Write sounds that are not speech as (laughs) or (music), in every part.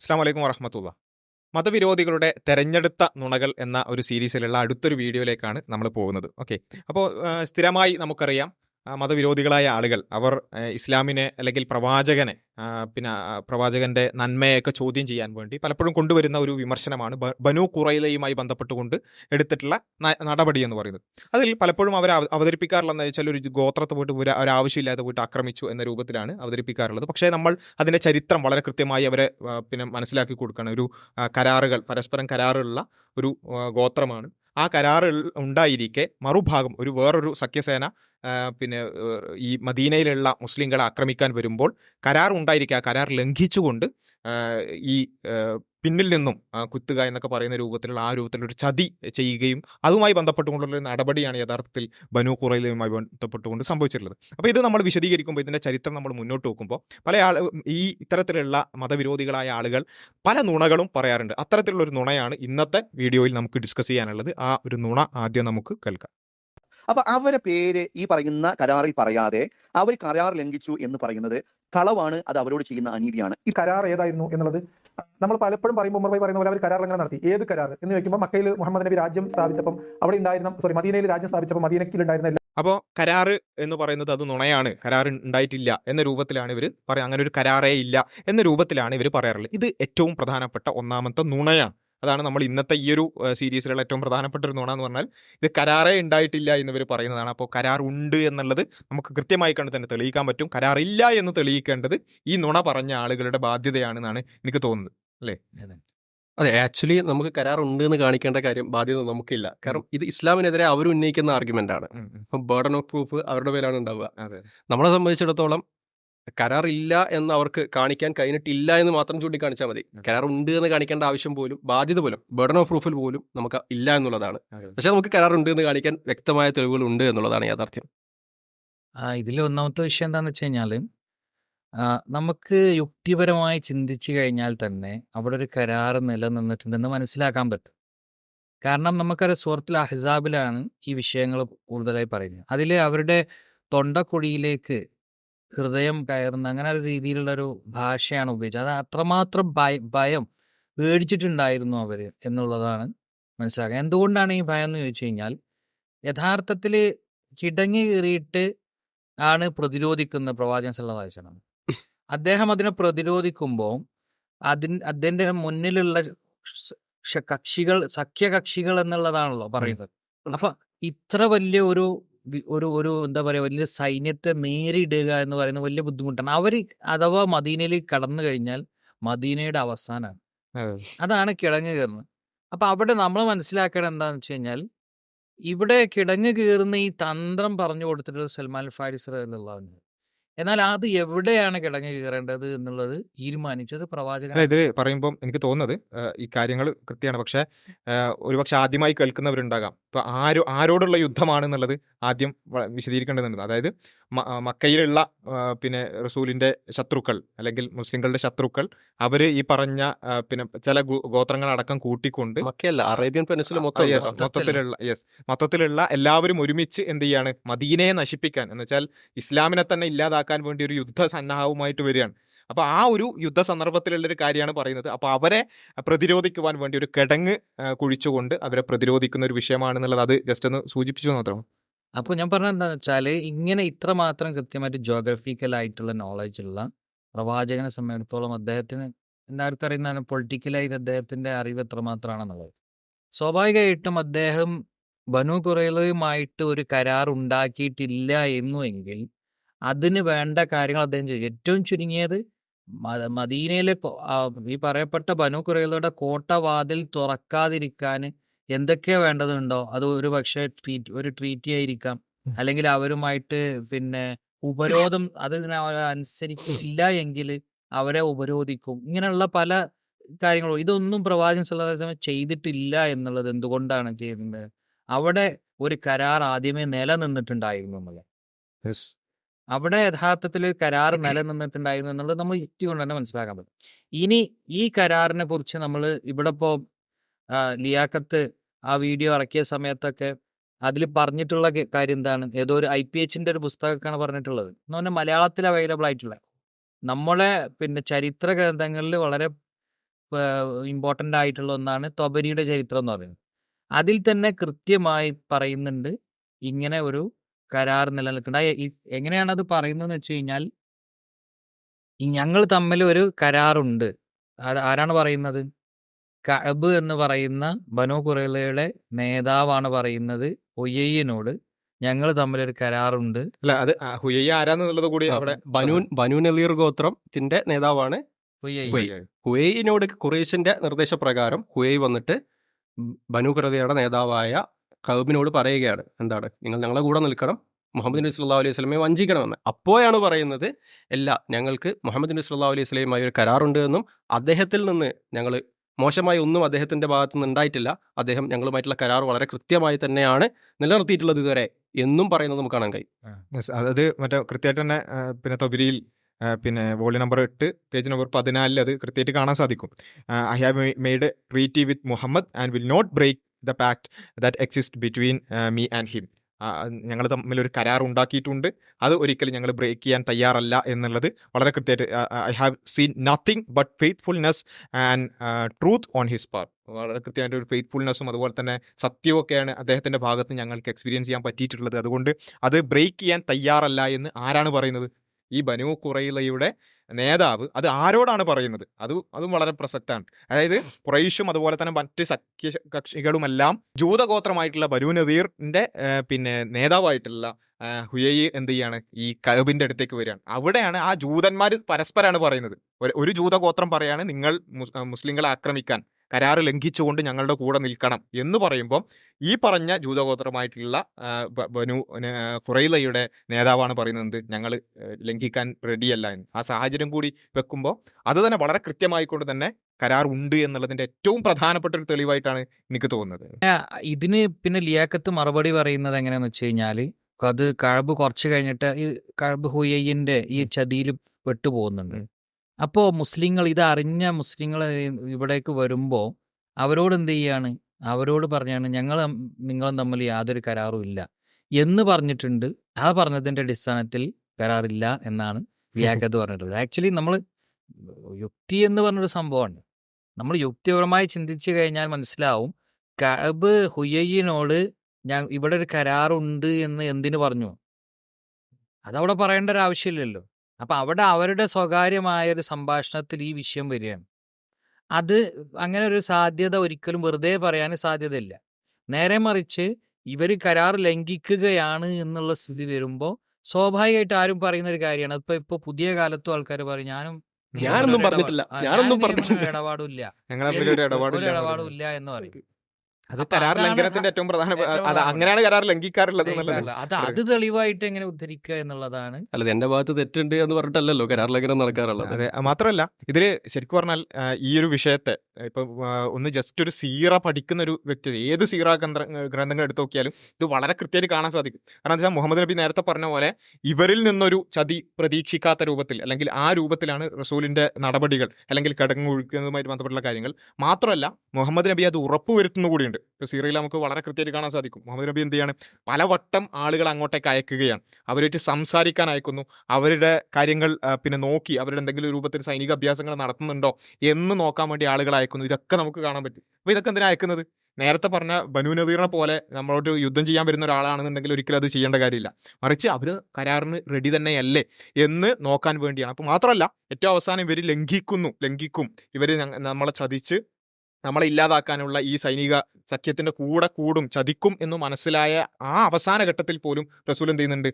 അസ്സാം വലൈക്കും വറഹമത്തുള്ള മതവിരോധികളുടെ തെരഞ്ഞെടുത്ത നുണകൾ എന്ന ഒരു സീരീസിലുള്ള അടുത്തൊരു വീഡിയോയിലേക്കാണ് നമ്മൾ പോകുന്നത്. ഓക്കെ. അപ്പോൾ സ്ഥിരമായി നമുക്കറിയാം മതവിരോധികളായ ആളുകൾ അവർ ഇസ്ലാമിനെ അല്ലെങ്കിൽ പ്രവാചകനെ പിന്നെ പ്രവാചകന്റെ നന്മയൊക്കെ ചോദ്യം ചെയ്യാൻ വേണ്ടി പലപ്പോഴും കൊണ്ടുവരുന്ന ഒരു വിമർശനമാണ് ബനു കുറയിലയുമായി ബന്ധപ്പെട്ടുകൊണ്ട് എടുത്തിട്ടുള്ള നടപടി എന്ന് പറയുന്നത്. അതിൽ പലപ്പോഴും അവർ അവ- അവതരിപ്പിക്കാറുള്ളതെന്ന് വെച്ചാൽ ഒരു ഗോത്രത്തെ പോയിട്ട് ഒരു ആവശ്യമില്ലാതെ പോയിട്ട് ആക്രമിച്ചു എന്ന രൂപത്തിലാണ് അവതരിപ്പിക്കാറുള്ളത്. പക്ഷേ നമ്മൾ അതിന്റെ ചരിത്രം വളരെ കൃത്യമായി അവരെ പിന്നെ മനസ്സിലാക്കി കൊടുക്കണം ഒരു കരാറുകൾ പരസ്പരം കരാറുള്ള ഒരു ഗോത്രമാണ്. ആ കരാറിൽ ഉണ്ടായിരിക്കെ മറുഭാഗം ഒരു വേറൊരു സഖ്യസേന പിന്നെ ഈ മദീനയിലുള്ള മുസ്ലിങ്ങളെ ആക്രമിക്കാൻ വരുമ്പോൾ കരാർ ഉണ്ടായിരിക്കുക ആ കരാർ ലംഘിച്ചുകൊണ്ട് ഈ പിന്നിൽ നിന്നും കുത്തുക എന്നൊക്കെ പറയുന്ന രൂപത്തിലുള്ള ആ രൂപത്തിലുള്ള ഒരു ചതി ചെയ്യുകയും അതുമായി ബന്ധപ്പെട്ടുകൊണ്ടുള്ള ഒരു നടപടിയാണ് യഥാർത്ഥത്തിൽ ബനു കുറയിലുമായി ബന്ധപ്പെട്ടുകൊണ്ട് സംഭവിച്ചിട്ടുള്ളത്. അപ്പോൾ ഇത് നമ്മൾ വിശദീകരിക്കുമ്പോൾ ഇതിന്റെ ചരിത്രം നമ്മൾ മുന്നോട്ട് വെക്കുമ്പോൾ പല ആൾ ഈ ഇത്തരത്തിലുള്ള മതവിരോധികളായ ആളുകൾ പല നുണകളും പറയാറുണ്ട്. അത്തരത്തിലുള്ള ഒരു നുണയാണ് ഇന്നത്തെ വീഡിയോയിൽ നമുക്ക് ഡിസ്കസ് ചെയ്യാനുള്ളത്. ആ ഒരു നുണ ആദ്യം നമുക്ക് കേൾക്കാം. അപ്പൊ അവരെ പേര് ഈ പറയുന്ന കരാറിൽ പറയാതെ അവർ കരാർ ലംഘിച്ചു എന്ന് പറയുന്നത് കളവാണ് അത് അവരോട് ചെയ്യുന്ന അനീതിയാണ്. ഈ കരാർ ഏതായിരുന്നു എന്നുള്ളത്? നമ്മൾ പലപ്പോഴും പറയുമ്പോൾ ഉമർ ഭായി പറയുന്ന പോലെ അവർ കരാർ എങ്ങനെ നടത്തി. ഏത് കരാർ? എന്ന് വെക്കുമ്പോൾ മക്കയിൽ മുഹമ്മദ് നബി രാജ്യം സ്ഥാപിച്ചപ്പം അവിടെ ഉണ്ടായിരുന്ന സോറി മദീനയിൽ രാജ്യം സ്ഥാപിച്ചപ്പോൾ മദീനക്കിൽ ഉണ്ടായിരുന്ന അപ്പോൾ കരാറ് എന്ന് പറയുന്നത് അത് നുണയാണ്. കരാർ ഉണ്ടായിട്ടില്ല എന്ന രൂപത്തിലാണ് ഇവർ പറയുക അങ്ങനെ ഒരു കരാറേ ഇല്ല എന്ന രൂപത്തിലാണ് ഇവർ പറയാറുള്ളത്. ഇത് ഏറ്റവും പ്രധാനപ്പെട്ട ഒന്നാമത്തെ നുണയാണ്. അതാണ് നമ്മൾ ഇന്നത്തെ ഈ ഒരു സീരീസിലുള്ള ഏറ്റവും പ്രധാനപ്പെട്ട ഒരു നുണ എന്ന് പറഞ്ഞാൽ ഇത് കരാറേ ഉണ്ടായിട്ടില്ല എന്നിവർ പറയുന്നതാണ്. അപ്പോൾ കരാർ ഉണ്ട് എന്നുള്ളത് നമുക്ക് കൃത്യമായി കണ്ട് തന്നെ തെളിയിക്കാൻ പറ്റും. കരാറില്ല എന്ന് തെളിയിക്കേണ്ടത് ഈ നുണ പറഞ്ഞ ആളുകളുടെ ബാധ്യതയാണെന്നാണ് എനിക്ക് തോന്നുന്നത്. അല്ലേ? അതെ ആക്ച്വലി നമുക്ക് കരാർ ഉണ്ട് എന്ന് കാണിക്കേണ്ട കാര്യം ബാധ്യത നമുക്കില്ല. കാരണം ഇത് ഇസ്ലാമിനെതിരെ അവർ ഉന്നയിക്കുന്ന ആർഗ്യുമെന്റ് ആണ്. ബേർഡൻ ഓഫ് പ്രൂഫ് അവരുടെ പേരാണ് ഉണ്ടാവുക. അതെ. നമ്മളെ സംബന്ധിച്ചിടത്തോളം കരാർ ഇല്ല എന്ന് അവർക്ക് കാണിക്കാൻ കഴിഞ്ഞിട്ടില്ല എന്ന് മാത്രം ചൂണ്ടിക്കാണിച്ചാൽ മതി. കരാർ ഉണ്ട് എന്ന് കാണിക്കേണ്ട ആവശ്യം പോലും ബാധ്യത പോലും ബേർഡൻ ഓഫ് പ്രൂഫിൽ പോലും നമുക്ക് ഇല്ല എന്നുള്ളതാണ്. പക്ഷേ നമുക്ക് കരാർ ഉണ്ട് എന്ന് കാണിക്കാൻ വ്യക്തമായ തെളിവുകൾ ഉണ്ട് എന്നുള്ളതാണ് യാഥാർത്ഥ്യം. ഇതിൽ ഒന്നാമത്തെ വിഷയം എന്താണെന്ന് വെച്ച് കഴിഞ്ഞാൽ നമുക്ക് യുക്തിപരമായി ചിന്തിച്ചു കഴിഞ്ഞാൽ തന്നെ അവിടെ ഒരു കരാർ നിലനിന്നിട്ടുണ്ടെന്ന് മനസ്സിലാക്കാൻ പറ്റും. കാരണം നമുക്കറിയാം സുഹൃത്തിൽ അഹ്സാബിലാണ് ഈ വിഷയങ്ങൾ കൂടുതലായി പറയുന്നത്. അതിൽ അവരുടെ തൊണ്ടക്കുഴിയിലേക്ക് ഹൃദയം കയറുന്ന അങ്ങനെ ഒരു രീതിയിലുള്ള ഒരു ഭാഷയാണ് ഉപയോഗിച്ചത്. അത് അത്രമാത്രം ഭയ ഭയം പേടിച്ചിട്ടുണ്ടായിരുന്നു അവർ എന്നുള്ളതാണ് മനസ്സിലാക്കുക എന്തുകൊണ്ടാണ് ഈ ഭയം എന്ന് ചോദിച്ചു കഴിഞ്ഞാൽ യഥാർത്ഥത്തിൽ കിടങ്ങി കയറിയിട്ട് ആണ് പ്രതിരോധിക്കുന്നത് പ്രവാചകൻ വസല്ലം അദ്ദേഹം അതിനെ പ്രതിരോധിക്കുമ്പോൾ അതിന് അതിന്റെ മുന്നിലുള്ള കക്ഷികൾ സഖ്യകക്ഷികൾ എന്നുള്ളതാണല്ലോ പറയുന്നത്. അപ്പൊ ഇത്ര വലിയ ഒരു ഒരു ഒരു എന്താ പറയുക വലിയ സൈന്യത്തെ നേരിടുക എന്ന് പറയുന്നത് വലിയ ബുദ്ധിമുട്ടാണ്. അവർ അഥവാ മദീനയിലേക്ക് കടന്നു കഴിഞ്ഞാൽ മദീനയുടെ അവസാനമാണ് അതാണ് കിടങ്ങ് കയറുന്നത്. അപ്പൊ അവിടെ നമ്മൾ മനസ്സിലാക്കേണ്ടത് എന്താണെന്ന് വെച്ച് കഴിഞ്ഞാൽ ഇവിടെ കിടങ്ങ് കയറുന്ന ഈ തന്ത്രം പറഞ്ഞു കൊടുത്തിട്ടുള്ള സൽമാൻ ഫാരിസ് എന്നുള്ളതാണ് എന്നാൽ അത് എവിടെയാണ് കിടങ്ങി കയറേണ്ടത് എന്നുള്ളത് തീരുമാനിച്ചത് പ്രവാചകൻ അല്ല ഇത് പറയുമ്പോൾ എനിക്ക് തോന്നുന്നത് ഏഹ്, ഈ കാര്യങ്ങൾ കൃത്യമാണ്. പക്ഷേ ഏഹ്, ഒരുപക്ഷെ ആദ്യമായി കേൾക്കുന്നവരുണ്ടാകാം. ഇപ്പൊ ആരോ ആരോടുള്ള യുദ്ധമാണെന്നുള്ളത് ആദ്യം വ- വിശദീകരിക്കേണ്ടതുണ്ട്. അതായത് മ- ആ, മക്കയിലുള്ള ആ, പിന്നെ റസൂലിന്റെ ശത്രുക്കൾ അല്ലെങ്കിൽ മുസ്ലിങ്ങളുടെ ശത്രുക്കൾ അവർ ഈ പറഞ്ഞ ആ, പിന്നെ ചില ഗോ- ഗോത്രങ്ങളടക്കം കൂട്ടിക്കൊണ്ട് മക്കയല്ല അറേബ്യൻ പെനിസിൽ ആ, മൊത്തം yes, ഉണ്ടാവും. മൊത്തത്തിലുള്ള യെസ് മൊത്തത്തിലുള്ള എല്ലാവരും ഒരുമിച്ച് എന്ത് ചെയ്യാണ്? മദീനയെ നശിപ്പിക്കാൻ. എന്ന് വെച്ചാൽ ഇസ്ലാമിനെ തന്നെ ഇല്ലാതാക്കാൻ വേണ്ടി ഒരു യുദ്ധ സന്നാഹവുമായിട്ട് വരികയാണ്. അപ്പോൾ ആ ഒരു യുദ്ധ സന്ദർഭത്തിലുള്ള ഒരു കാര്യമാണ് പറയുന്നത്. അപ്പോൾ അവരെ പ്രതിരോധിക്കുവാൻ വേണ്ടി ഒരു കിടങ്ങ് കുഴിച്ചുകൊണ്ട് അവരെ പ്രതിരോധിക്കുന്ന ഒരു വിഷയമാണെന്നുള്ളത് അത് ജസ്റ്റ് ഒന്ന് സൂചിപ്പിച്ചു മാത്രമാണ് അപ്പോൾ ഞാൻ പറഞ്ഞത് എന്താണെന്ന് വെച്ചാൽ ഇങ്ങനെ ഇത്രമാത്രം കൃത്യമായിട്ട് ജോഗ്രഫിക്കൽ ആയിട്ടുള്ള നോളജ് ഉള്ള പ്രവാചകനെ സംബന്ധിച്ചിടത്തോളം അദ്ദേഹത്തിന് എല്ലാവർക്കും അറിയുന്നതാണ് പൊളിറ്റിക്കലായിട്ട് അദ്ദേഹത്തിന്റെ അറിവ് എത്രമാത്രമാണെന്നുള്ളത് സ്വാഭാവികമായിട്ടും അദ്ദേഹം ബനു കുറയലുമായിട്ട് ഒരു കരാർ ഉണ്ടാക്കിയിട്ടില്ല എന്നുവെങ്കിൽ അതിന് വേണ്ട കാര്യങ്ങൾ അദ്ദേഹം ചെയ്തു. ഏറ്റവും ചുരുങ്ങിയത് മദീനയിലെ ഈ പറയപ്പെട്ട ബനു കുറയിലയുടെ കോട്ടവാതിൽ തുറക്കാതിരിക്കാൻ എന്തൊക്കെ വേണ്ടതുണ്ടോ? അത് ഒരു പക്ഷേ ട്രീറ്റ് ഒരു ട്രീറ്റി ആയിരിക്കാം. അല്ലെങ്കിൽ അവരുമായിട്ട് പിന്നെ ഉപരോധം അത് അനുസരിച്ചില്ല എങ്കിൽ അവരെ ഉപരോധിക്കും. ഇങ്ങനെയുള്ള പല കാര്യങ്ങളും. ഇതൊന്നും പ്രവാചകൻ വസല്ലം ചെയ്തിട്ടില്ല എന്നുള്ളത് എന്തുകൊണ്ടാണ് ചെയ്യുന്നത് അവിടെ ഒരു കരാർ ആദ്യമേ നിലനിന്നിട്ടുണ്ടായിരുന്നു എന്നുള്ളത്. അവിടെ യഥാർത്ഥത്തിൽ കരാർ നിലനിന്നിട്ടുണ്ടായിരുന്നു എന്നുള്ളത് നമ്മൾ യുക്തി കൊണ്ട് തന്നെ മനസ്സിലാക്കാൻ പറ്റും. ഇനി ഈ കരാറിനെ കുറിച്ച് നമ്മൾ ഇവിടെ ഇപ്പോൾ ലിയാക്കത്ത് ആ വീഡിയോ ഇറക്കിയ സമയത്തൊക്കെ അതിൽ പറഞ്ഞിട്ടുള്ള കാര്യം എന്താണ്? ഏതോ ഒരു ഐ പി എച്ചിന്റെ ഒരു പുസ്തകമൊക്കെയാണ് പറഞ്ഞിട്ടുള്ളത്. എന്ന് പറഞ്ഞാൽ മലയാളത്തിൽ അവൈലബിൾ ആയിട്ടുള്ള നമ്മളെ പിന്നെ ചരിത്ര ഗ്രന്ഥങ്ങളിൽ വളരെ ഇമ്പോർട്ടന്റ് ആയിട്ടുള്ള ഒന്നാണ് തൊബരിയുടെ ചരിത്രം എന്ന് പറയുന്നത്. അതിൽ തന്നെ കൃത്യമായി പറയുന്നുണ്ട് ഇങ്ങനെ ഒരു കരാർ നിലനിൽക്കുന്നത് എങ്ങനെയാണ് അത് പറയുന്നതെന്ന് വെച്ച് കഴിഞ്ഞാൽ ഞങ്ങൾ തമ്മിൽ ഒരു കരാറുണ്ട്. അത് ആരാണ് പറയുന്നത്? കഅബ് എന്ന് പറയുന്ന ബനു കുറേലയുടെ നേതാവാണ് പറയുന്നത് ഒയ്യയ്യനോട് ഞങ്ങൾ തമ്മിൽ ഒരു കരാറുണ്ട്. അല്ല അത് ആ ഹുയയ്യ ആരാന്നുള്ളത് കൂടി അവിടെ ബനൂൻ ബനു നലീർ ഗോത്രത്തിന്റെ നേതാവാണ് ഒയ്യയ്യ കുറേശിന്റെ ഖുറൈശിന്റെ നിർദ്ദേശപ്രകാരം ഹുയൈ വന്നിട്ട് ബനു കുറേലയുടെ നേതാവായ കൗബിനോട് പറയുകയാണ്. എന്താണ്? നിങ്ങൾ ഞങ്ങളെ കൂടെ നിൽക്കണം. മുഹമ്മദ് നബി സല്ലല്ലാഹു അലൈഹി സ്വലമെ വഞ്ചിക്കണമെന്ന്. അപ്പോഴാണ് പറയുന്നത് അല്ല ഞങ്ങൾക്ക് മുഹമ്മദ് നബി സല്ലല്ലാഹു അലൈഹി വസല്ലമയുമായി ഒരു കരാറുണ്ട് എന്നും അദ്ദേഹത്തിൽ നിന്ന് ഞങ്ങൾ മോശമായി ഒന്നും അദ്ദേഹത്തിന്റെ ഭാഗത്തു നിന്ന് ഉണ്ടായിട്ടില്ല. അദ്ദേഹം ഞങ്ങളുമായിട്ടുള്ള കരാർ വളരെ കൃത്യമായി തന്നെയാണ് നിലനിർത്തിയിട്ടുള്ളത് ഇതുവരെ എന്നും പറയുന്നത് നമുക്ക് കാണാൻ കഴിയും. അതായത് അത് മറ്റേ കൃത്യമായിട്ട് തന്നെ പിന്നെ തൊബിരിയിൽ പിന്നെ വോളിയം നമ്പർ എട്ട് പേജ് നമ്പർ പതിനാലിൽ അത് കൃത്യമായിട്ട് കാണാൻ സാധിക്കും. I have made treaty with Muhammad and will not break the pact that exist between me and him ഞങ്ങൾ തമ്മിൽ ഒരു കരാർ ഉണ്ടാക്കിയിട്ടുണ്ട്. അത് ഒരിക്കലും ഞങ്ങൾ ബ്രേക്ക് ചെയ്യാൻ തയ്യാറല്ല എന്നുള്ളത് വളരെ കൃത്യമായിട്ട് I have seen nothing but faithfulness and truth on his part വളരെ കൃത്യമായിട്ട് ഒരു ഫെയ്ത്ത്ഫുൾനെസ്സും അതുപോലെ തന്നെ സത്യവുമൊക്കെയാണ് അദ്ദേഹത്തിന്റെ ഭാഗത്ത് ഞങ്ങൾക്ക് എക്സ്പീരിയൻസ് ചെയ്യാൻ പറ്റിയിട്ടുള്ളത്. അതുകൊണ്ട് അത് ബ്രേക്ക് ചെയ്യാൻ തയ്യാറല്ല എന്ന് ആരാണ് പറയുന്നത്? ഈ ബനു കുറയിലയുടെ നേതാവ് അത് ആരോടാണ് പറയുന്നത്? അത് അതും വളരെ പ്രസക്തമാണ്. അതായത് കുറൈശും അതുപോലെ തന്നെ മറ്റ് സഖ്യ കക്ഷികളുമെല്ലാം ജൂതഗോത്രമായിട്ടുള്ള ബനു നദീറിന്റെ പിന്നെ നേതാവായിട്ടുള്ള ഹുയയി ഹുയൈ എന്ത് ചെയ്യാണ്? ഈ കഅബിന്റെ അടുത്തേക്ക് വരികയാണ്. അവിടെയാണ് ആ ജൂതന്മാർ പരസ്പരമാണ് പറയുന്നത്. ഒരു ജൂതഗോത്രം പറയാണ് നിങ്ങൾ മുസ്ലിങ്ങളെ ആക്രമിക്കാൻ. കരാറ് ലംഘിച്ചുകൊണ്ട് ഞങ്ങളുടെ കൂടെ നിൽക്കണം എന്ന് പറയുമ്പോൾ ഈ പറഞ്ഞ ജൂതഗോത്രമായിട്ടുള്ള ബനു ഖുറൈലയുടെ നേതാവാണ് പറയുന്നത് ഞങ്ങൾ ലംഘിക്കാൻ റെഡിയല്ല എന്ന്. ആ സാഹചര്യം കൂടി വെക്കുമ്പോൾ അത് തന്നെ വളരെ കൃത്യമായിക്കൊണ്ട് തന്നെ കരാർ ഉണ്ട് എന്നുള്ളതിന്റെ ഏറ്റവും പ്രധാനപ്പെട്ട ഒരു തെളിവായിട്ടാണ് എനിക്ക് തോന്നുന്നത്. ഇതിന് പിന്നെ ലിയാക്കത്ത് മറുപടി പറയുന്നത് എങ്ങനെയാന്ന് വെച്ച് കഴിഞ്ഞാൽ അത് കഴബ് കുറച്ച് കഴിഞ്ഞിട്ട് ഈ കഴബ് ഹുയ്യന്റെ ഈ ചതിയിൽ പെട്ടുപോകുന്നുണ്ട്. അപ്പോൾ മുസ്ലിങ്ങൾ ഇത് അറിഞ്ഞ മുസ്ലിങ്ങൾ ഇവിടേക്ക് വരുമ്പോൾ അവരോട് എന്ത് ചെയ്യാണ്? അവരോട് പറഞ്ഞാണ് ഞങ്ങൾ നിങ്ങളും തമ്മിൽ യാതൊരു കരാറും ഇല്ല എന്ന് പറഞ്ഞിട്ടുണ്ട്. ആ പറഞ്ഞതിന്റെ അടിസ്ഥാനത്തിൽ കരാറില്ല എന്നാണ് (laughs) ലിയാക്കത്ത് പറഞ്ഞിട്ടുള്ളത്. ആക്ച്വലി നമ്മൾ യുക്തി എന്ന് പറഞ്ഞൊരു സംഭവമാണ്. നമ്മൾ യുക്തിപരമായി ചിന്തിച്ചു കഴിഞ്ഞാൽ മനസ്സിലാവും കഅബ് ഹുയ്യനോട് ഞാൻ ഇവിടെ ഒരു കരാറുണ്ട് എന്ന് എന്തിനു പറഞ്ഞു? അതവിടെ പറയേണ്ട ഒരു ആവശ്യമില്ലല്ലോ. അപ്പൊ അവിടെ അവരുടെ സ്വകാര്യമായ ഒരു സംഭാഷണത്തിൽ ഈ വിഷയം വരികയാണ്. അത് അങ്ങനെ ഒരു സാധ്യത ഒരിക്കലും വെറുതെ പറയാൻ സാധ്യതയില്ല. നേരെ മറിച്ച് ഇവർ കരാർ ലംഘിക്കുകയാണ് എന്നുള്ള സ്ഥിതി വരുമ്പോൾ സ്വാഭാവികമായിട്ട് ആരും പറയുന്ന ഒരു കാര്യമാണ്. അതിപ്പോ ഇപ്പൊ പുതിയ കാലത്തും ആൾക്കാർ പറയും ഞാനും ഞാനൊന്നും പറഞ്ഞിട്ടില്ല. ഞാനൊന്നും ഇടപാടില്ല ഒരു ഇടപാടില്ല ഇടപാടും ഇല്ല എന്ന് പറയും. അത് കരാർ ലംഘനത്തിന്റെ ഏറ്റവും പ്രധാന അങ്ങനെയാണ് കരാർ ലംഘിക്കാറുള്ളത്. അത് അത്. തെളിവായിട്ട് എങ്ങനെ ഉദ്ധരിക്കുക എന്നുള്ളതാണ്. അല്ല എന്റെ ഭാഗത്ത് തെറ്റുണ്ട് എന്ന് പറഞ്ഞിട്ടല്ലല്ലോ കരാർ ലംഘനം നടക്കാറുള്ളത്. അതെ മാത്രമല്ല ഇതിൽ ശരിക്കും പറഞ്ഞാൽ ഈ ഒരു വിഷയത്തെ ഇപ്പൊ ഒന്ന് ജസ്റ്റ് ഒരു സീറ പഠിക്കുന്ന ഒരു വ്യക്തി ഏത് സീറ ഗ്രന്ഥ ഗ്രന്ഥങ്ങൾ എടുത്തു നോക്കിയാലും ഇത് വളരെ കൃത്യമായിട്ട് കാണാൻ സാധിക്കും. കാരണം എന്താ വെച്ചാൽ മുഹമ്മദ് നബി നേരത്തെ പറഞ്ഞ പോലെ ഇവരിൽ നിന്നൊരു ചതി പ്രതീക്ഷിക്കാത്ത രൂപത്തിൽ അല്ലെങ്കിൽ ആ രൂപത്തിലാണ് റസൂലിന്റെ നടപടികൾ അല്ലെങ്കിൽ കടങ്ങൊഴുക്കുന്നതുമായിട്ട് ബന്ധപ്പെട്ടുള്ള കാര്യങ്ങൾ. മാത്രമല്ല മുഹമ്മദ് നബി അത് ഉറപ്പുവരുത്തുന്നു കൂടിയുണ്ട്. ഇപ്പൊ സീറയിൽ നമുക്ക് വളരെ കൃത്യമായിട്ട് കാണാൻ സാധിക്കും. മുഹമ്മദ് നബി എന്ത് ചെയ്യാണ്? പലവട്ടം ആളുകൾ അങ്ങോട്ടേക്ക് അയക്കുകയാണ്. അവരുമായിട്ട് സംസാരിക്കാൻ അയക്കുന്നു. അവരുടെ കാര്യങ്ങൾ പിന്നെ നോക്കി അവരുടെ എന്തെങ്കിലും രൂപത്തിൽ സൈനിക അഭ്യാസങ്ങൾ നടത്തുന്നുണ്ടോ എന്ന് നോക്കാൻ വേണ്ടി ആളുകൾ അയക്കുന്നു. ഇതൊക്കെ നമുക്ക് കാണാൻ പറ്റും. അപ്പോൾ ഇതൊക്കെ എന്തിനാ അയക്കുന്നത്? നേരത്തെ പറഞ്ഞ ബനു നദീറിനെ പോലെ നമ്മളോട്ട് യുദ്ധം ചെയ്യാൻ വരുന്ന ഒരാളാണെന്നുണ്ടെങ്കിൽ ഒരിക്കലും അത് ചെയ്യേണ്ട കാര്യമില്ല. മറിച്ച് അവർ കരാറിന് റെഡി തന്നെയല്ലേ എന്ന് നോക്കാൻ വേണ്ടിയാണ്. അപ്പോൾ മാത്രമല്ല ഏറ്റവും അവസാനം ഇവർ ലംഘിക്കുന്നു. ലംഘിക്കും. ഇവർ നമ്മളെ ചതിച്ച് നമ്മളെ ഇല്ലാതാക്കാനുള്ള ഈ സൈനിക സഖ്യത്തിന്റെ കൂടെ കൂടും ചതിക്കും എന്ന് മനസ്സിലായ ആ അവസാന ഘട്ടത്തിൽ പോലും റസൂൽ എന്ത് ചെയ്യുന്നുണ്ട്?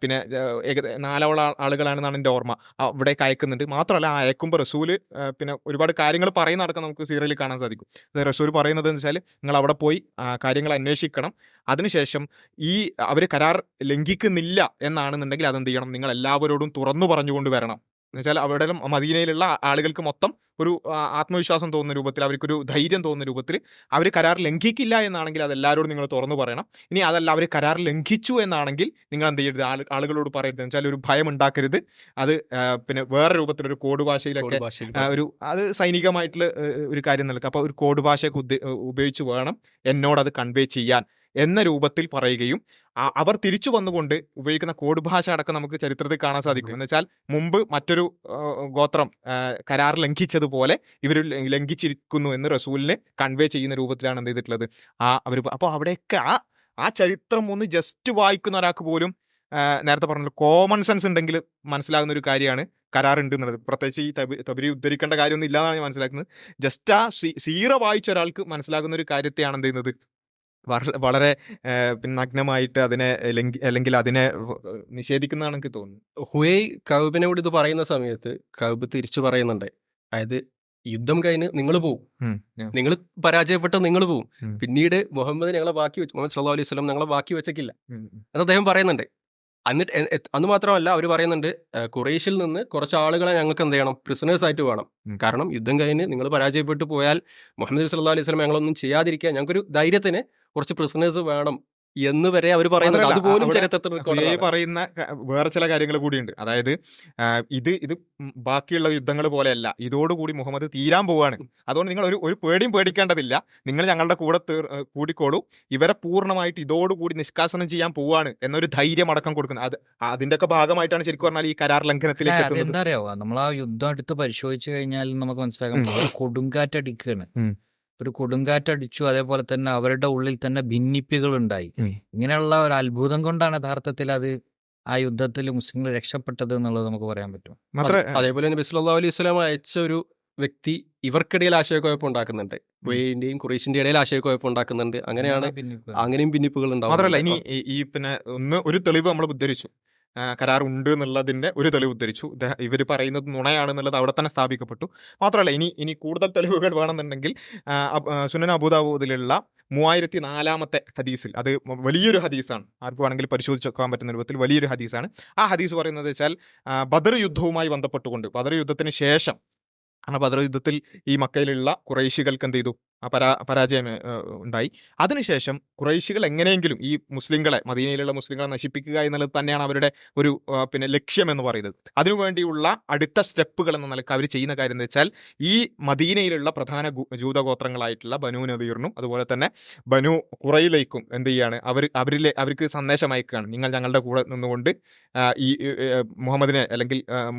പിന്നെ നാലോള ആളുകളാണെന്നാണ് എന്റെ ഓർമ്മ. അവിടെ അയക്കുന്നുണ്ട്. മാത്രമല്ല ആ അയക്കുമ്പോൾ റസൂൽ പിന്നെ ഒരുപാട് കാര്യങ്ങൾ പറയുന്ന നടക്കാൻ നമുക്ക് സീരിയലിൽ കാണാൻ സാധിക്കും. റസൂൽ പറയുന്നത് എന്ന് വെച്ചാൽ നിങ്ങൾ അവിടെ പോയി കാര്യങ്ങൾ അന്വേഷിക്കണം. അതിനുശേഷം ഈ അവർ കരാർ ലംഘിക്കുന്നില്ല എന്നാണെന്നുണ്ടെങ്കിൽ അതെന്ത് ചെയ്യണം? നിങ്ങൾ എല്ലാവരോടും തുറന്നു പറഞ്ഞുകൊണ്ട് വരണം. എന്നുവെച്ചാൽ അവിടെ മദീനയിലുള്ള ആളുകൾക്ക് മൊത്തം ഒരു ആത്മവിശ്വാസം തോന്നുന്ന രൂപത്തിൽ അവർക്കൊരു ധൈര്യം തോന്നുന്ന രൂപത്തിൽ അവർ കരാർ ലംഘിക്കില്ല എന്നാണെങ്കിൽ അത് എല്ലാവരോടും നിങ്ങൾ തുറന്നു പറയണം. ഇനി അതല്ല അവർ കരാർ ലംഘിച്ചു എന്നാണെങ്കിൽ നിങ്ങൾ എന്ത് ചെയ്യരുത്? ആൾ ആളുകളോട് പറയരുത്. എന്ന് വെച്ചാൽ ഒരു ഭയം ഉണ്ടാക്കരുത്. അത് പിന്നെ വേറെ രൂപത്തിലൊരു കോഡ് ഭാഷയിലൊക്കെ ഒരു അത് സൈനികമായിട്ടുള്ള ഒരു കാര്യം നൽകുക അപ്പോൾ ഒരു കോഡ് ഭാഷയൊക്കെ ഉപയോഗിച്ച് വേണം എന്നോട് അത് കൺവേ ചെയ്യാൻ. എന്ന രൂപത്തിൽ പറയുകയും അവർ തിരിച്ചു വന്നുകൊണ്ട് ഉപയോഗിക്കുന്ന കോഡ് ഭാഷ അടക്കം നമുക്ക് ചരിത്രത്തിൽ കാണാൻ സാധിക്കും. എന്ന് വെച്ചാൽ മുമ്പ് മറ്റൊരു ഗോത്രം കരാർ ലംഘിച്ചതുപോലെ ഇവർ ലംഘിച്ചിരിക്കുന്നു എന്ന് റസൂലിന് കൺവേ ചെയ്യുന്ന രൂപത്തിലാണ് എന്ത് ചെയ്തിട്ടുള്ളത്. ആ അവർ അപ്പോൾ അവിടെയൊക്കെ ആ ആ ചരിത്രം ഒന്ന് ജസ്റ്റ് വായിക്കുന്ന ഒരാൾക്ക് പോലും നേരത്തെ പറഞ്ഞ കോമൺ സെൻസ് ഉണ്ടെങ്കിൽ മനസ്സിലാകുന്ന ഒരു കാര്യമാണ് കരാർ ഉണ്ട് എന്നുള്ളത് പ്രത്യേകിച്ച് ഈ തബി തബരി ഉദ്ധരിക്കേണ്ട കാര്യമൊന്നും ഇല്ലാന്നാണ് ഞാൻ മനസ്സിലാക്കുന്നത്. ജസ്റ്റ് ആ സീറ വായിച്ച ഒരാൾക്ക് മനസ്സിലാകുന്ന ഒരു കാര്യത്തെയാണ് എന്ത് ചെയ്യുന്നത്? വളരെ നഗ്നമായിട്ട് അതിനെ അല്ലെങ്കിൽ അതിനെ നിഷേധിക്കുന്നതാണ് എനിക്ക് തോന്നുന്നത് ഹുയൈ കൗബിനോട് ഇത് പറയുന്ന സമയത്ത് കൗബ് തിരിച്ചു പറയുന്നുണ്ട്. അതായത് യുദ്ധം കഴിഞ്ഞ് നിങ്ങൾ പോവും. നിങ്ങൾ പരാജയപ്പെട്ട നിങ്ങൾ പോവും. പിന്നീട് മുഹമ്മദ് ഞങ്ങളെ ബാക്കി വെച്ചു മുഹമ്മദ് സല്ലാ അലൈഹി സ്വലം ഞങ്ങളെ ബാക്കി വെച്ചേക്കില്ല. എന്ന് അദ്ദേഹം പറയുന്നുണ്ട്. എന്നിട്ട് അന്ന് മാത്രമല്ല അവർ പറയുന്നുണ്ട് ഖുറൈശിൽ നിന്ന് കുറച്ച് ആളുകളെ ഞങ്ങൾക്ക് എന്ത് ചെയ്യണം പ്രിസണേഴ്സ് ആയിട്ട് വേണം. കാരണം യുദ്ധം കഴിഞ്ഞ് നിങ്ങൾ പരാജയപ്പെട്ടു പോയാൽ മുഹമ്മദ് സല്ലാ അലൈഹി സ്വലം ഞങ്ങളൊന്നും ചെയ്യാതിരിക്കാൻ ഞങ്ങൾക്കൊരു ധൈര്യത്തിന് കുറച്ച് പ്രിസണേഴ്സ് വേണം എന്ന് വരെ അവർ പറയുന്നത് അതുപോലും ചരിത്രത്തിൽ. പറയുന്ന വേറെ ചില കാര്യങ്ങൾ കൂടിയുണ്ട്. അതായത് ഇത് ഇത് ബാക്കിയുള്ള യുദ്ധങ്ങൾ പോലെയല്ല. ഇതോടുകൂടി മുഹമ്മദ് തീരാൻ പോവാണ്. അതുകൊണ്ട് നിങ്ങൾ ഒരു ഒരു പേടിയും പേടിക്കേണ്ടതില്ല. നിങ്ങൾ ഞങ്ങളുടെ കൂടെ കൂടിക്കോളൂ. ഇവരെ പൂർണമായിട്ട് ഇതോടുകൂടി നിഷ്കാസനം ചെയ്യാൻ പോവാണ് എന്നൊരു ധൈര്യം അടക്കം കൊടുക്കുന്നത്. അത് അതിന്റെ ഒക്കെ ഭാഗമായിട്ടാണ് ശരിക്കും പറഞ്ഞാൽ ഈ കരാർ ലംഘനത്തിലേക്ക് എന്താ പറയാ അറിയാവോ? നമ്മൾ ആ യുദ്ധം എടുത്ത് പരിശോധിച്ചു കഴിഞ്ഞാൽ നമുക്ക് മനസ്സിലാക്കാൻ കൊടുങ്കാറ്റടിക്കുകയാണ്. ഒരു കൊടുങ്കാറ്റടിച്ചു അതേപോലെ തന്നെ അവരുടെ ഉള്ളിൽ തന്നെ ഭിന്നിപ്പുകൾ ഉണ്ടായി ഇങ്ങനെയുള്ള ഒരു അത്ഭുതം കൊണ്ടാണ് യഥാർത്ഥത്തിൽ അത് ആ യുദ്ധത്തിൽ മുസ്ലിങ്ങൾ രക്ഷപ്പെട്ടത് എന്നുള്ളത് നമുക്ക് പറയാൻ പറ്റും. അതേപോലെ തന്നെ ബിസ്ലാ അലൈഹി സ്വലാം അയച്ച ഒരു വ്യക്തി ഇവർക്കിടയിൽ ആശയക്കുഴപ്പം ഉണ്ടാക്കുന്നുണ്ട്. ഇന്ത്യയും കുറേശിന്റെ ഇടയിൽ ആശയക്കുഴപ്പം ഉണ്ടാക്കുന്നുണ്ട്. അങ്ങനെയാണ് അങ്ങനെയും ഭിന്നിപ്പുകൾ ഉണ്ടാവും മാത്രമല്ല ഇനി ഈ- ഈ പിന്നെ ഒന്ന് ഒരു തെളിവ് നമ്മൾ ഉദ്ധരിച്ചു. കരാർ ഉണ്ട് എന്നുള്ളതിന്റെ ഒരു തെളിവ് ഉദ്ധരിച്ചു. ഇവർ പറയുന്നത് നുണയാണെന്നുള്ളത് അവിടെ തന്നെ സ്ഥാപിക്കപ്പെട്ടു. മാത്രമല്ല ഇനി ഇനി കൂടുതൽ തെളിവുകൾ വേണമെന്നുണ്ടെങ്കിൽ സുനൻ അബൂദാബൂദിലുള്ള മൂവായിരത്തി നാലാമത്തെ ഹദീസിൽ അത് വലിയൊരു ഹദീസാണ്. ആർക്കും വേണമെങ്കിൽ പരിശോധിച്ച് വെക്കാൻ പറ്റുന്ന രൂപത്തിൽ വലിയൊരു ഹദീസാണ്. ആ ഹദീസ് പറയുന്നത് വെച്ചാൽ ബദർ യുദ്ധവുമായി ബന്ധപ്പെട്ടുകൊണ്ട് ബദർ യുദ്ധത്തിന് ശേഷം കാരണം ബദർ യുദ്ധത്തിൽ ഈ മക്കയിലുള്ള കുറേശികൾക്ക് എന്ത് ചെയ്തു? പരാ പരാജയം ഉണ്ടായി. അതിനുശേഷം കുറേശികൾ എങ്ങനെയെങ്കിലും ഈ മുസ്ലിങ്ങളെ മദീനയിലുള്ള മുസ്ലിങ്ങളെ നശിപ്പിക്കുക എന്നുള്ളത് തന്നെയാണ് അവരുടെ ഒരു പിന്നെ ലക്ഷ്യം എന്ന് പറയുന്നത്. അതിനുവേണ്ടിയുള്ള അടുത്ത സ്റ്റെപ്പുകൾ എന്ന നിലയ്ക്ക് അവർ ചെയ്യുന്ന കാര്യം എന്ന് വെച്ചാൽ ഈ മദീനയിലുള്ള പ്രധാന ജൂതഗോത്രങ്ങളായിട്ടുള്ള ബനു നദീറിനും അതുപോലെ തന്നെ ബനു കുറയിലേക്കും എന്ത് ചെയ്യാണ്? അവർ അവരിലെ അവർക്ക് സന്ദേശം അയക്കുകയാണ്. നിങ്ങൾ ഞങ്ങളുടെ കൂടെ നിന്നുകൊണ്ട് ഈ മുഹമ്മദിനെ അല്ലെങ്കിൽ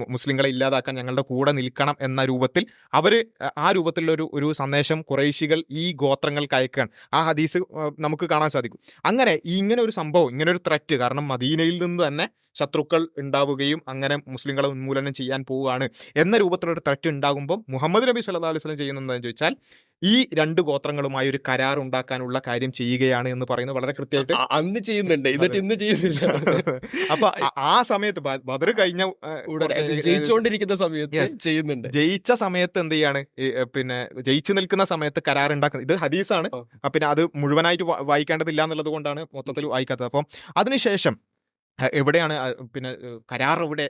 മുസ്ലിങ്ങളെ ഇല്ലാതാക്കാൻ ഞങ്ങളുടെ കൂടെ നിൽക്കണം എന്ന രൂപത്തിൽ അവർ ആ രൂപത്തിലുള്ള ഒരു ഒരു സന്ദേശം കുറേശികൾ ഈ ഗോത്രങ്ങൾക്ക് അയക്കുകയാണ് ആ ഹദീസ് നമുക്ക് കാണാൻ സാധിക്കും. അങ്ങനെ ഇങ്ങനെ ഒരു സംഭവം ഇങ്ങനെ ഒരു ത്രെറ്റ് കാരണം മദീനയിൽ നിന്ന് തന്നെ ശത്രുക്കൾ ഉണ്ടാവുകയും അങ്ങനെ മുസ്ലിങ്ങളെ ഉന്മൂലനം ചെയ്യാൻ പോവുകയാണ് എന്ന രൂപത്തിലൊരു ത്രറ്റ് ഉണ്ടാകുമ്പോൾ മുഹമ്മദ് നബി സല്ലല്ലാഹു അലൈഹി വസല്ലം ചെയ്യുന്നത് എന്താണെന്ന് ചോദിച്ചാൽ ഈ രണ്ട് ഗോത്രങ്ങളുമായി ഒരു കരാർ ഉണ്ടാക്കാനുള്ള കാര്യം ചെയ്യുകയാണ് എന്ന് പറയുന്നത് വളരെ കൃത്യമായിട്ട് അന്ന് ചെയ്യുന്നുണ്ട്. എന്നിട്ട് ഇന്ന് ചെയ്യുന്നില്ല. അപ്പൊ ആ- സമയത്ത് ബദർ കഴിഞ്ഞ ജയിച്ചുകൊണ്ടിരിക്കുന്ന സമയത്ത് ചെയ്യുന്നുണ്ട്. ജയിച്ച സമയത്ത് എന്ത് ചെയ്യാണ്? പിന്നെ ജയിച്ചു നിൽക്കുന്ന സമയത്ത് കരാർ ഉണ്ടാക്കുന്നത്. ഇത് ഹദീസാണ്. പിന്നെ അത് മുഴുവനായിട്ട് വായിക്കേണ്ടതില്ല എന്നുള്ളത് കൊണ്ടാണ് മൊത്തത്തിൽ വായിക്കാത്തത്. അപ്പം അതിനുശേഷം എവിടെയാണ് പിന്നെ കരാർ ഇവിടെ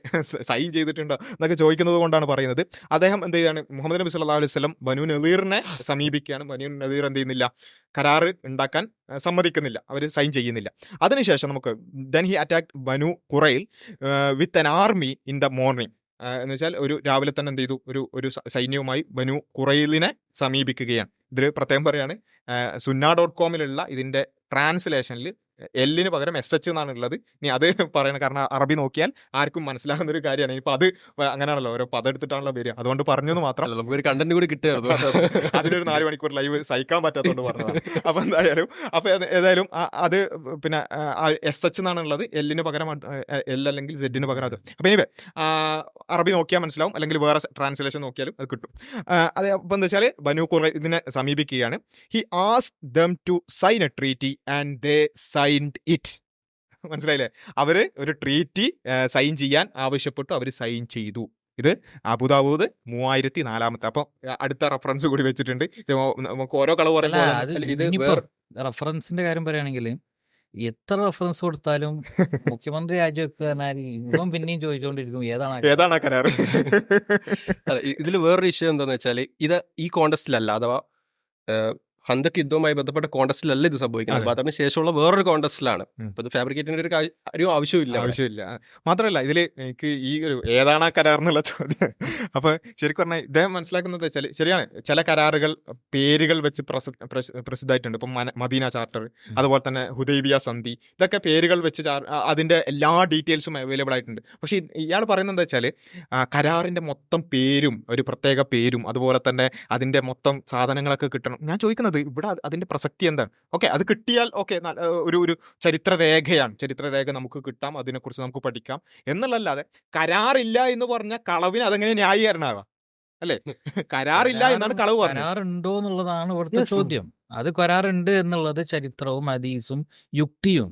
സൈൻ ചെയ്തിട്ടുണ്ടോ എന്നൊക്കെ ചോദിക്കുന്നത് കൊണ്ടാണ് പറയുന്നത്. അദ്ദേഹം എന്ത് ചെയ്യാണ് മുഹമ്മദ് നബി സല്ലാ അലൈഹി സ്വലം ബനു നദീറിനെ സമീപിക്കുകയാണ്. ബനു നദീർ എന്ത് ചെയ്യുന്നില്ല കരാർ ഉണ്ടാക്കാൻ സമ്മതിക്കുന്നില്ല. അവർ സൈൻ ചെയ്യുന്നില്ല. അതിനുശേഷം നമുക്ക് then he attack Banu Qurayza with an army in the morning എന്ന് വെച്ചാൽ ഒരു രാവിലെ തന്നെ എന്ത് ചെയ്തു ഒരു ഒരു സൈന്യവുമായി ബനു കുറയിലിനെ സമീപിക്കുകയാണ്. ഇതിൽ പ്രത്യേകം പറയാണ് സുന്ന ഡോട്ട് കോമിലുള്ള ഇതിന്റെ ട്രാൻസ്ലേഷനിൽ എല്ലിന് പകരം എസ് എച്ച് എന്നാണ് ഉള്ളത് ഇനി അത് (laughs) പറയണം. കാരണം അറബി നോക്കിയാൽ ആർക്കും മനസ്സിലാകുന്ന ഒരു കാര്യമാണ്. ഇനിയിപ്പോൾ അത് അങ്ങനെയാണല്ലോ. ഓരോ പദം എടുത്തിട്ടാണല്ലോ പേര് അതുകൊണ്ട് പറഞ്ഞെന്ന് മാത്രം. നമുക്കൊരു കണ്ടന്റ് കൂടി കിട്ടുമായിരുന്നു അതിനൊരു നാല് മണിക്കൂർ ലൈവ് സഹിക്കാൻ പറ്റാത്തതുകൊണ്ട് പറഞ്ഞതാണ്. അപ്പൊ എന്തായാലും അപ്പൊ ഏത- ഏതായാലും അത് പിന്നെ എസ് എച്ച് എന്നാണ് ഉള്ളത് എല്ലിന് പകരം എൽ അല്ലെങ്കിൽ സെഡിന് പകരം അത്. അപ്പൊ ഇനി അറബി നോക്കിയാൽ മനസ്സിലാവും. അല്ലെങ്കിൽ വേറെ ട്രാൻസ്ലേഷൻ നോക്കിയാലും അത് കിട്ടും. അതെ അപ്പൊ എന്താ വെച്ചാൽ ബനു കുറെ ഇതിനെ സമീപിക്കുകയാണ്. He ask them to sign a treaty and they signed it മനസ്സിലായില്ലേ? അവർ ഒരു ട്രീറ്റി സൈൻ ചെയ്യാൻ ആവശ്യപ്പെട്ടു. അവർ സൈൻ ചെയ്തു. ഇത് അബുദാബൂദ് മൂവായിരത്തി നാലാമത്തെ അപ്പം അടുത്ത റെഫറൻസ് കൂടി വെച്ചിട്ടുണ്ട്. നമുക്ക് ഓരോ കളവ് റഫറൻസിന്റെ പറയുമ്പോൾ അല്ല, ഇത് റെഫറൻസിന്റെ കാര്യം പറയുകയാണെങ്കിൽ എത്ര റെഫറൻസ് കൊടുത്താലും (laughs) മുഖ്യമന്ത്രി രാജിവെക്കുക ഇവൻ പിന്നെയും ചോദിച്ചുകൊണ്ടിരിക്കും ഏതാണ്? ഏതാണ് കരാർ? (laughs) ഇതിൽ വേറൊരു ഇഷ്യൂ എന്താണെന്ന് വെച്ചാൽ ഇത് ഈ കോണ്ടസ്റ്റിലല്ല അഥവാ ഹന്തക്ക് യുദ്ധവുമായി ബന്ധപ്പെട്ട കോണ്ടസ്റ്റിലല്ല ഇത് സംഭവിക്കുന്നത്. അപ്പൊ അതിന് ശേഷമുള്ള വേറൊരു കോണ്ടസ്റ്റിലാണ്. അപ്പൊ ഇത് ഫാബ്രിക്കേറ്റിന്റെ ഒരു കാര്യം ആവശ്യമില്ല ആവശ്യമില്ല മാത്രമല്ല ഇതിൽ എനിക്ക് ഈ ഒരു ഏതാണ് ആ കരാർ എന്നുള്ള ചോദ്യം? (laughs) അപ്പൊ ശരിക്കും പറഞ്ഞാൽ ഇദ്ദേഹം മനസ്സിലാക്കുന്നത് ചില ശരിയാണ് ചില കരാറുകൾ പേരുകൾ വെച്ച് പ്രസ- പ്രസ- പ്രസിദ്ധമായിട്ടുണ്ട്. ഇപ്പം മദീന ചാർട്ടർ അതുപോലെ തന്നെ ഹുദൈബിയ സന്ധി ഇതൊക്കെ പേരുകൾ വെച്ച് അതിന്റെ എല്ലാ ഡീറ്റെയിൽസും അവൈലബിൾ ആയിട്ടുണ്ട്. പക്ഷേ ഇയാൾ പറയുന്നത് എന്താ വെച്ചാൽ കരാറിന്റെ മൊത്തം പേരും ഒരു പ്രത്യേക പേരും അതുപോലെ തന്നെ അതിന്റെ മൊത്തം സാധനങ്ങളൊക്കെ കിട്ടണം. ഞാൻ ചോദിക്കുന്നത് ഇവിടെ അത് അതിന്റെ പ്രസക്തി എന്താണ്? ഓക്കെ അത് കിട്ടിയാൽ ഓക്കെ ഒരു ഒരു ചരിത്രരേഖയാണ്. ചരിത്രരേഖ നമുക്ക് കിട്ടാം അതിനെക്കുറിച്ച് നമുക്ക് പഠിക്കാം. എന്നുള്ളല്ലാതെ കരാറില്ല എന്ന് പറഞ്ഞ കളവിന് അതെങ്ങനെ ന്യായീകരണമാകാം അല്ലേ? കരാറില്ല എന്നാണ് കളവ് പറഞ്ഞത്. കരാറുണ്ടോ എന്നുള്ളതാണ് ഇവിടുത്തെ ചോദ്യം. അത് കരാറുണ്ട് എന്നുള്ളത് ചരിത്രവും അതീസും യുക്തിയും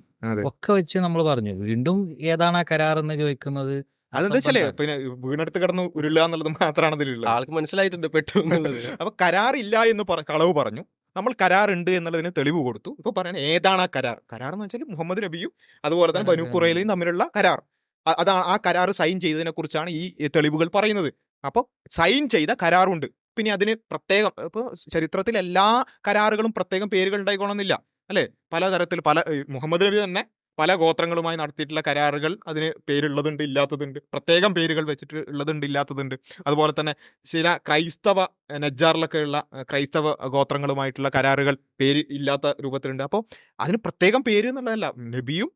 ഒക്കെ വെച്ച് നമ്മൾ പറഞ്ഞു. വീണ്ടും ഏതാണ് ആ കരാർ എന്ന് ചോദിക്കുന്നത്? അതെന്താ വെച്ചാലേ പിന്നെ വീണെടുത്ത് കിടന്ന് ഉരുളുക എന്നുള്ളത് മാത്രമാണ് അതിലുള്ളത് ആൾക്ക് മനസ്സിലായിട്ടുണ്ട് പെട്ടു (laughs) അപ്പൊ കരാറില്ല എന്ന് പറ കളവ് പറഞ്ഞു. നമ്മൾ കരാറുണ്ട് എന്നുള്ളതിന് തെളിവ് കൊടുത്തു. ഇപ്പോൾ പറയണ ഏതാണ് ആ കരാർ? കരാർ എന്ന് വെച്ചാൽ മുഹമ്മദ് നബിയും അതുപോലെ തന്നെ ബനു തമ്മിലുള്ള കരാർ. അതാണ് ആ കരാർ സൈൻ ചെയ്തതിനെ കുറിച്ചാണ് ഈ തെളിവുകൾ പറയുന്നത്. അപ്പോൾ സൈൻ ചെയ്ത കരാറുണ്ട്. പിന്നെ അതിന് പ്രത്യേകം ഇപ്പോൾ ചരിത്രത്തിൽ എല്ലാ കരാറുകളും പ്രത്യേകം പേരുകൾ ഉണ്ടായിക്കോണമെന്നില്ല അല്ലേ? പലതരത്തിൽ പല മുഹമ്മദ് നബി തന്നെ പല ഗോത്രങ്ങളുമായി നടത്തിയിട്ടുള്ള കരാറുകൾ അതിന് പേരുള്ളതുണ്ട് ഇല്ലാത്തതുണ്ട്. പ്രത്യേകം പേരുകൾ വെച്ചിട്ട് ഉള്ളതുണ്ട് ഇല്ലാത്തതുണ്ട്. അതുപോലെ തന്നെ ചില ക്രൈസ്തവ നജ്ജാറിലൊക്കെയുള്ള ക്രൈസ്തവ ഗോത്രങ്ങളുമായിട്ടുള്ള കരാറുകൾ പേര് ഇല്ലാത്ത രൂപത്തിലുണ്ട്. അപ്പോൾ അതിന് പ്രത്യേകം പേര് എന്നുള്ളതല്ല നബിയും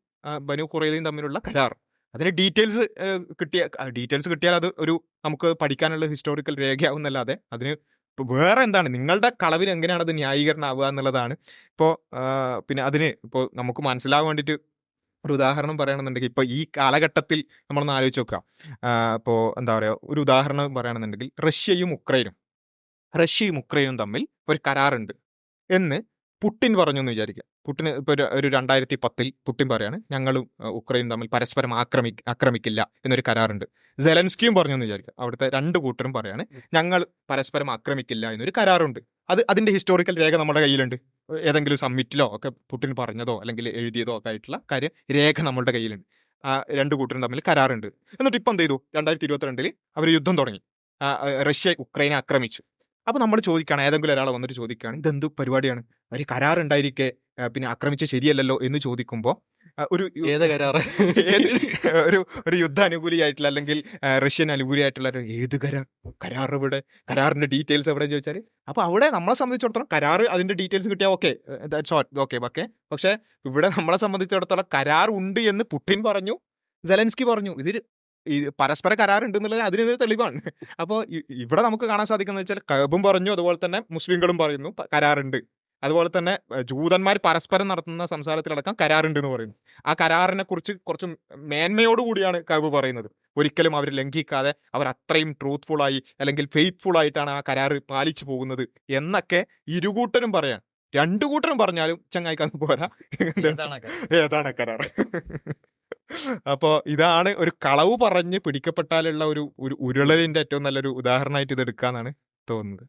ബനു കുറയിലും തമ്മിലുള്ള കരാർ. അതിന് ഡീറ്റെയിൽസ് കിട്ടിയ ഡീറ്റെയിൽസ് കിട്ടിയാൽ അത് ഒരു നമുക്ക് പഠിക്കാനുള്ള ഹിസ്റ്റോറിക്കൽ രേഖയാവുന്നല്ലാതെ അതിന് വേറെ എന്താണ്? നിങ്ങളുടെ കളവിന് എങ്ങനെയാണ് അത് ന്യായീകരണം ആവുക എന്നുള്ളതാണ് ഇപ്പോൾ പിന്നെ അതിന് ഇപ്പോൾ നമുക്ക് മനസ്സിലാവാൻ വേണ്ടിയിട്ട് ഒരു ഉദാഹരണം പറയുകയാണെന്നുണ്ടെങ്കിൽ ഇപ്പോൾ ഈ കാലഘട്ടത്തിൽ നമ്മളൊന്ന് ആലോചിച്ച് നോക്കാം. ഇപ്പോൾ എന്താ പറയുക ഒരു ഉദാഹരണം പറയുകയാണെന്നുണ്ടെങ്കിൽ റഷ്യയും ഉക്രൈനും. റഷ്യയും ഉക്രൈനും തമ്മിൽ ഒരു കരാറുണ്ട്. എന്ന് പുട്ടിൻ പറഞ്ഞു എന്ന് വിചാരിക്കുക. പുട്ടിന് ഇപ്പോൾ ഒരു രണ്ടായിരത്തി പത്തിൽ പുട്ടിൻ പറയാണ് ഞങ്ങളും ഉക്രൈനും തമ്മിൽ പരസ്പരം ആക്രമി ആക്രമിക്കില്ല എന്നൊരു കരാറുണ്ട്. സെലൻസ്കിയും പറഞ്ഞു എന്ന് വിചാരിക്കുക. അവിടുത്തെ രണ്ട് കൂട്ടരും പറയാണ് ഞങ്ങൾ പരസ്പരം ആക്രമിക്കില്ല എന്നൊരു കരാറുണ്ട്. അത് അതിന്റെ ഹിസ്റ്റോറിക്കൽ രേഖ നമ്മുടെ കയ്യിലുണ്ട്. ഏതെങ്കിലും സമ്മിറ്റിലോ ഒക്കെ പുട്ടിൻ പറഞ്ഞതോ അല്ലെങ്കിൽ എഴുതിയതോ ഒക്കെ ആയിട്ടുള്ള കാര്യം രേഖ നമ്മളുടെ കയ്യിലുണ്ട്. ആ രണ്ട് കൂട്ടരും തമ്മിൽ കരാറുണ്ട്. എന്നിട്ട് ഇപ്പം എന്ത് ചെയ്തു രണ്ടായിരത്തി ഇരുപത്തിരണ്ടിൽ അവർ യുദ്ധം തുടങ്ങി റഷ്യ ഉക്രൈനെ ആക്രമിച്ചു. അപ്പോൾ നമ്മൾ ചോദിക്കുകയാണ് ഏതെങ്കിലും ഒരാളെ വന്നിട്ട് ചോദിക്കുകയാണ് ഇതെന്ത് പരിപാടിയാണ്? അവർ കരാറുണ്ടായിരിക്കെ പിന്നെ ആക്രമിച്ച ശരിയല്ലല്ലോ എന്ന് ചോദിക്കുമ്പോൾ ഒരു ഏത് കരാറ് ഒരു ഒരു യുദ്ധ അനുകൂലിയായിട്ടുള്ള അല്ലെങ്കിൽ റഷ്യൻ അനുകൂലിയായിട്ടുള്ള ഒരു ഏത് കരാർ കരാർ ഇവിടെ കരാറിന്റെ ഡീറ്റെയിൽസ് എവിടെ ചോദിച്ചാൽ അപ്പൊ അവിടെ നമ്മളെ സംബന്ധിച്ചിടത്തോളം കരാർ അതിന്റെ ഡീറ്റെയിൽസ് കിട്ടിയാൽ ഓക്കെ ഓക്കെ ഓക്കെ പക്ഷെ ഇവിടെ നമ്മളെ സംബന്ധിച്ചിടത്തോളം കരാർ ഉണ്ട് എന്ന് പുട്ടിൻ പറഞ്ഞു സെലൻസ്കി പറഞ്ഞു. ഇതിൽ ഈ പരസ്പര കരാർ ഉണ്ട് എന്നുള്ളത് അതിനെതിരെ തെളിവാണ്. അപ്പോൾ ഇവിടെ നമുക്ക് കാണാൻ സാധിക്കുന്നത് വെച്ചാൽ കബും പറഞ്ഞു അതുപോലെ തന്നെ മുസ്ലിങ്ങളും പറയുന്നു കരാറുണ്ട്. അതുപോലെ തന്നെ ജൂതന്മാർ പരസ്പരം നടത്തുന്ന സംസാരത്തിലടക്കം കരാറുണ്ട് എന്ന് പറയുന്നു. ആ കരാറിനെ കുറിച്ച് കുറച്ച് മേന്മയോടുകൂടിയാണ് കവ് പറയുന്നത്. ഒരിക്കലും അവർ ലംഘിക്കാതെ അവർ അത്രയും ട്രൂത്ത്ഫുള്ളായി അല്ലെങ്കിൽ ഫെയ്ത്ത്ഫുൾ ആയിട്ടാണ് ആ കരാറ് പാലിച്ചു പോകുന്നത് എന്നൊക്കെ ഇരുകൂട്ടരും പറയാൻ രണ്ടു കൂട്ടരും പറഞ്ഞാലും ചങ്ങായിക്കാൻ പോരാ. ഏതാണ് കരാറ് കരാർ? അപ്പോൾ ഇതാണ് ഒരു കളവ് പറഞ്ഞ് പിടിക്കപ്പെട്ടാലുള്ള ഒരു ഒരു ഉരുളലിന്റെ ഏറ്റവും നല്ലൊരു ഉദാഹരണമായിട്ട് ഇത് എടുക്കാന്നാണ് തോന്നുന്നത്.